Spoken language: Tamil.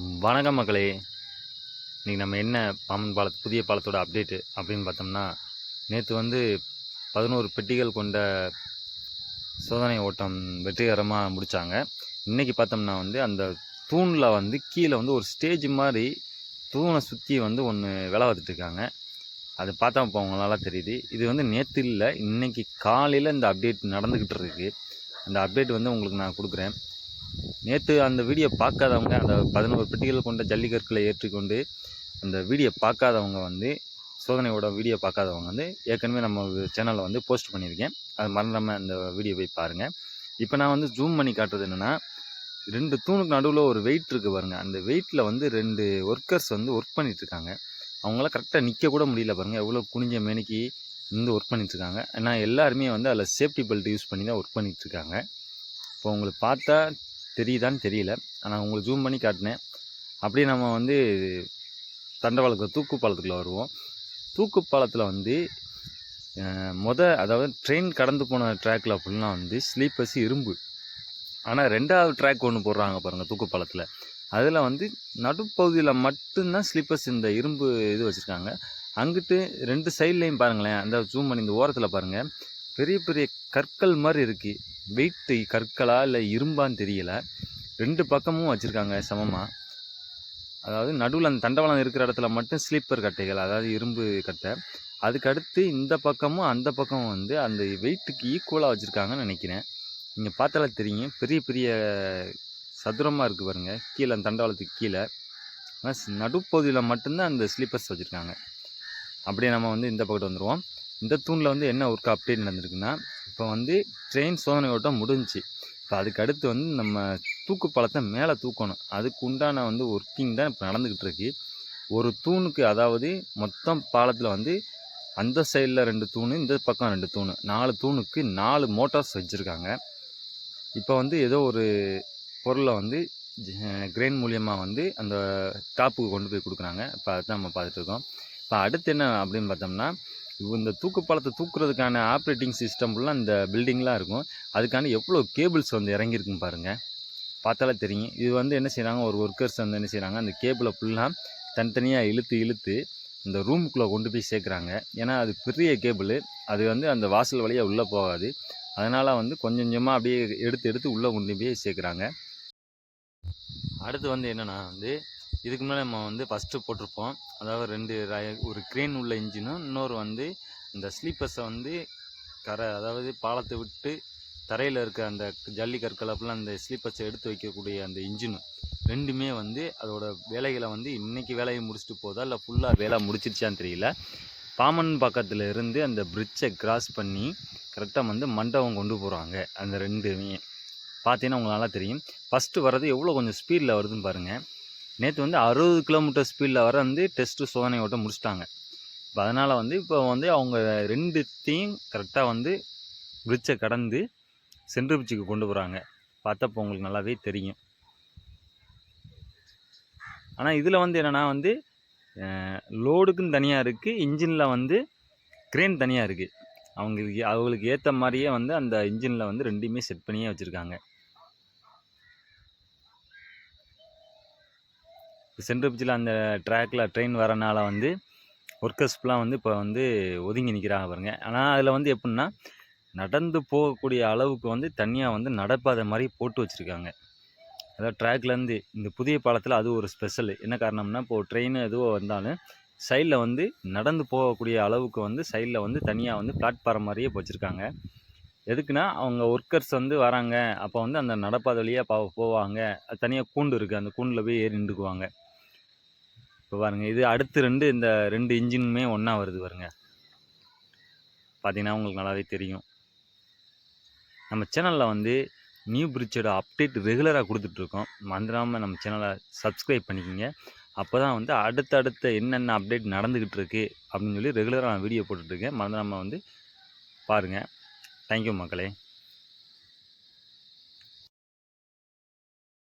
வணக்கம் மக்களே. இன்றைக்கி நம்ம என்ன பாம்பன் பால புதிய பாலத்தோட அப்டேட்டு அப்படின்னு பார்த்தோம்னா நேற்று வந்து பதினோரு பெட்டிகள் கொண்ட சோதனை ஓட்டம் வெற்றிகரமாக முடித்தாங்க இன்றைக்கி பார்த்தோம்னா வந்து அந்த தூணில் வந்து கீழே வந்து ஒரு ஸ்டேஜ் மாதிரி தூணை சுற்றி வந்து ஒன்று வேலை இருக்காங்க. அது பார்த்தா இப்போ அவங்களால தெரியுது. இது வந்து நேற்று இல்லை இன்றைக்கி காலையில் இந்த அப்டேட் நடந்துக்கிட்டு இருக்குது அந்த அப்டேட் வந்து உங்களுக்கு நான் கொடுக்குறேன். நேற்று அந்த வீடியோ பார்க்காதவங்க அந்த பதினோரு பெட்டிகள் கொண்ட ஜல்லிக்கற்களை ஏற்றிக்கொண்டு அந்த வீடியோ பார்க்காதவங்க வந்து சோதனையோட வீடியோ பார்க்காதவங்க வந்து ஏற்கனவே நம்ம சேனலில் வந்து போஸ்ட் பண்ணியிருக்கேன். அது மறந்துடாமல் அந்த வீடியோ போய் பாருங்கள் இப்போ நான் வந்து ஜூம் பண்ணி காட்டுறது என்னென்னா ரெண்டு தூணுக்கு நடுவில் ஒரு வெயிட் இருக்குது பாருங்கள் அந்த வெயிட்டில் வந்து ரெண்டு ஒர்க்கர்ஸ் வந்து ஒர்க் பண்ணிகிட்ருக்காங்க அவங்களாம் கரெக்டாக நிற்க கூட முடியல பாருங்கள் எவ்வளோ குனிஞ்ச மேனிக்கு இருந்து ஒர்க் பண்ணிகிட்ருக்காங்க ஏன்னா எல்லாருமே வந்து அதில் சேஃப்டி பெல்ட் யூஸ் பண்ணி தான் ஒர்க் பண்ணிகிட்ருக்காங்க இருக்காங்க இப்போ உங்களுக்கு பார்த்தா தெரியுதான்னு தெரியல. ஆனால் உங்களுக்கு ஜூம் பண்ணி காட்டினேன். அப்படியே நம்ம வந்து தண்டவாளத்தில் தூக்கு பாலத்துக்குள்ளே வருவோம். தூக்கு பாலத்தில் வந்து மொத அதாவது ட்ரெயின் கடந்து போன ட்ராக்கில் அப்படின்னா வந்து ஸ்லீப்பர்ஸ் இரும்பு. ஆனால் ரெண்டாவது ட்ராக் ஒன்று போடுறாங்க பாருங்கள் தூக்கு பாலத்தில் அதில் வந்து நடுப்பகுதியில் மட்டும்தான் ஸ்லீப்பர்ஸ் இந்த இரும்பு இது வச்சுருக்காங்க. அங்கிட்டு ரெண்டு சைட்லேயும் பாருங்களேன் அந்த ஜூம் பண்ணி இந்த ஓரத்தில் பாருங்கள் பெரிய பெரிய கற்கள் மாதிரி இருக்குது வெயிட்டு கற்களா இல்லை இரும்பான்னு தெரியல. ரெண்டு பக்கமும் வச்சுருக்காங்க சமமாக அதாவது நடுவில் அந்த தண்டவாளம் இருக்கிற இடத்துல மட்டும் ஸ்லீப்பர் கட்டைகள் அதாவது இரும்பு கட்டை. அதுக்கடுத்து இந்த பக்கமும் அந்த பக்கமும் வந்து அந்த வெயிட்டுக்கு ஈக்குவலாக வச்சுருக்காங்கன்னு நினைக்கிறேன். நீங்கள் பார்த்தாலே தெரியும். பெரிய பெரிய சதுரமாக இருக்குது பாருங்க. கீழே அந்த தண்டவாளத்துக்கு கீழே. ஆனால் நடுப்பகுதியில் மட்டும்தான் அந்த ஸ்லீப்பர்ஸ் வச்சுருக்காங்க. அப்படியே நம்ம வந்து இந்த பக்கத்து வந்துடுவோம் இந்த தூணில் வந்து என்ன ஒர்க் அப்டேட் நடந்திருக்குன்னா இப்போ வந்து ட்ரெயின் சோதனை ஓட்டம் முடிஞ்சுச்சு. இப்போ அதுக்கு அடுத்து வந்து நம்ம தூக்கு பழத்தை மேலே தூக்கணும். அதுக்கு உண்டான வந்து ஒர்க்கிங் தான் இப்போ நடந்துக்கிட்டு இருக்கு. ஒரு தூணுக்கு அதாவது மொத்தம் பாலத்தில் வந்து அந்த சைடில் ரெண்டு தூணு இந்த பக்கம் ரெண்டு தூணு. நாலு தூணுக்கு நாலு மோட்டார்ஸ் வச்சுருக்காங்க. இப்போ வந்து ஏதோ ஒரு பொருளை வந்து கிரெயின் மூலியமாக வந்து அந்த டாப்புக்கு கொண்டு போய் கொடுக்குறாங்க. இப்போ அதுதான் நம்ம பார்த்துட்டு இருக்கோம். இப்போ அடுத்து என்ன அப்படின்னு பார்த்தோம்னா இந்த தூக்கு தூக்குறதுக்கான ஆப்ரேட்டிங் சிஸ்டம் ஃபுல்லாக இந்த பில்டிங்லாம் இருக்கும். அதுக்கான எவ்வளோ கேபிள்ஸ் வந்து இறங்கியிருக்கும் பாருங்கள் பார்த்தாலே தெரியும். இது வந்து என்ன செய்கிறாங்க ஒரு ஒர்க்கர்ஸ் வந்து என்ன செய்கிறாங்க அந்த கேபிளை ஃபுல்லாக தனித்தனியாக இழுத்து இழுத்து இந்த ரூமுக்குள்ளே கொண்டு போய் சேர்க்குறாங்க. ஏன்னா அது பெரிய கேபிள் அது வந்து அந்த வாசல் வழியாக உள்ளே போகாது. அதனால் வந்து கொஞ்சம் கொஞ்சமாக அப்படியே எடுத்து எடுத்து உள்ளே கொண்டு போய் சேர்க்குறாங்க. அடுத்து வந்து என்னென்னா வந்து இதுக்கு முன்னாடி நம்ம வந்து ஃபஸ்ட்டு போட்டிருப்போம். அதாவது ரெண்டு ஒரு க்ரேன் உள்ள இன்ஜினும் இன்னொரு வந்து இந்த ஸ்லீப்பர்ஸை வந்து கரை அதாவது பாலத்தை விட்டு தரையில் இருக்க அந்த ஜல்லி கற்களப்பெல்லாம் அந்த ஸ்லீப்பர்ஸை எடுத்து வைக்கக்கூடிய அந்த இன்ஜினும் ரெண்டுமே வந்து அதோட வேலைகளை வந்து இன்றைக்கி வேலையை முடிச்சுட்டு போதா இல்லை ஃபுல்லாக வேலை முடிச்சிருச்சான்னு தெரியல. பாமன் பக்கத்தில் இருந்து அந்த பிரிட்ஜை கிராஸ் பண்ணி கரெக்டாக வந்து மண்டபம் கொண்டு போகிறாங்க அந்த ரெண்டுமே. பார்த்தீங்கன்னா உங்களுக்கு நல்லா தெரியும். ஃபஸ்ட்டு வர்றது எவ்வளோ கொஞ்சம் ஸ்பீடில் வருதுன்னு பாருங்கள் நேற்று வந்து அறுபது கிலோமீட்டர் ஸ்பீடில் வர வந்து டெஸ்ட்டு சோதனை ஓட்டம் முடிச்சிட்டாங்க. இப்போ அதனால் வந்து இப்போ வந்து அவங்க ரெண்டுத்தையும் கரெக்டாக வந்து பிரிட்ஜை கடந்து சென்ட்ரு பிரிட்ஜுக்கு கொண்டு போகிறாங்க பார்த்தப்போ உங்களுக்கு நல்லாவே தெரியும். ஆனால் இதில் வந்து என்னென்னா வந்து லோடுக்குன்னு தனியாக இருக்குது இன்ஜினில் வந்து க்ரேன் தனியாக இருக்குது அவங்களுக்கு அவங்களுக்கு ஏற்ற மாதிரியே வந்து அந்த இன்ஜினில் வந்து ரெண்டுமே செட் பண்ணியே வச்சுருக்காங்க. சென்ட்ரல் பிச்சில் அந்த ட்ராக்கில் ட்ரெயின் வரனால வந்து ஒர்க்கர்ஸ்லாம் வந்து இப்போ வந்து ஒதுங்கி நிற்கிறாங்க பாருங்க. ஆனால் அதில் வந்து எப்படின்னா நடந்து போகக்கூடிய அளவுக்கு வந்து தனியாக வந்து நடப்பாதை மாதிரி போட்டு வச்சுருக்காங்க. அதாவது ட்ராக்லேருந்து இந்த புதிய பாலத்தில் அது ஒரு ஸ்பெஷல். என்ன காரணம்னா இப்போது ட்ரெயின் எதுவோ வந்தாலும் சைடில் வந்து நடந்து போகக்கூடிய அளவுக்கு வந்து சைடில் வந்து தனியாக வந்து பிளாட்ஃபார்ம் மாதிரியே போச்சுருக்காங்க வச்சுருக்காங்க. எதுக்குன்னா அவங்க ஒர்க்கர்ஸ் வந்து வராங்க. அப்போ வந்து அந்த நடப்பாதை வழியாக போவாங்க. தனியாக கூண்டு இருக்குது அந்த கூண்டில் போய் ஏறி நின்றுக்குவாங்க. இப்போ பாருங்கள் இது அடுத்து ரெண்டு இந்த ரெண்டு இன்ஜினுமே ஒன்றா வருது பாருங்க. பார்த்தீங்கன்னா உங்களுக்கு நல்லாவே தெரியும். நம்ம சேனலில் வந்து நியூ பிரிட்ஜோட அப்டேட் ரெகுலராக கொடுத்துட்ருக்கோம். மறந்துடாமல் நம்ம சேனலை சப்ஸ்கிரைப் பண்ணிக்கோங்க. அப்போ தான் வந்து அடுத்தடுத்த என்னென்ன அப்டேட் நடந்துக்கிட்டு இருக்கு அப்படின்னு சொல்லி ரெகுலராக நான் வீடியோ போட்டுட்ருக்கேன். மறந்துடாமல் வந்து பாருங்கள் தேங்க்யூ மக்களே.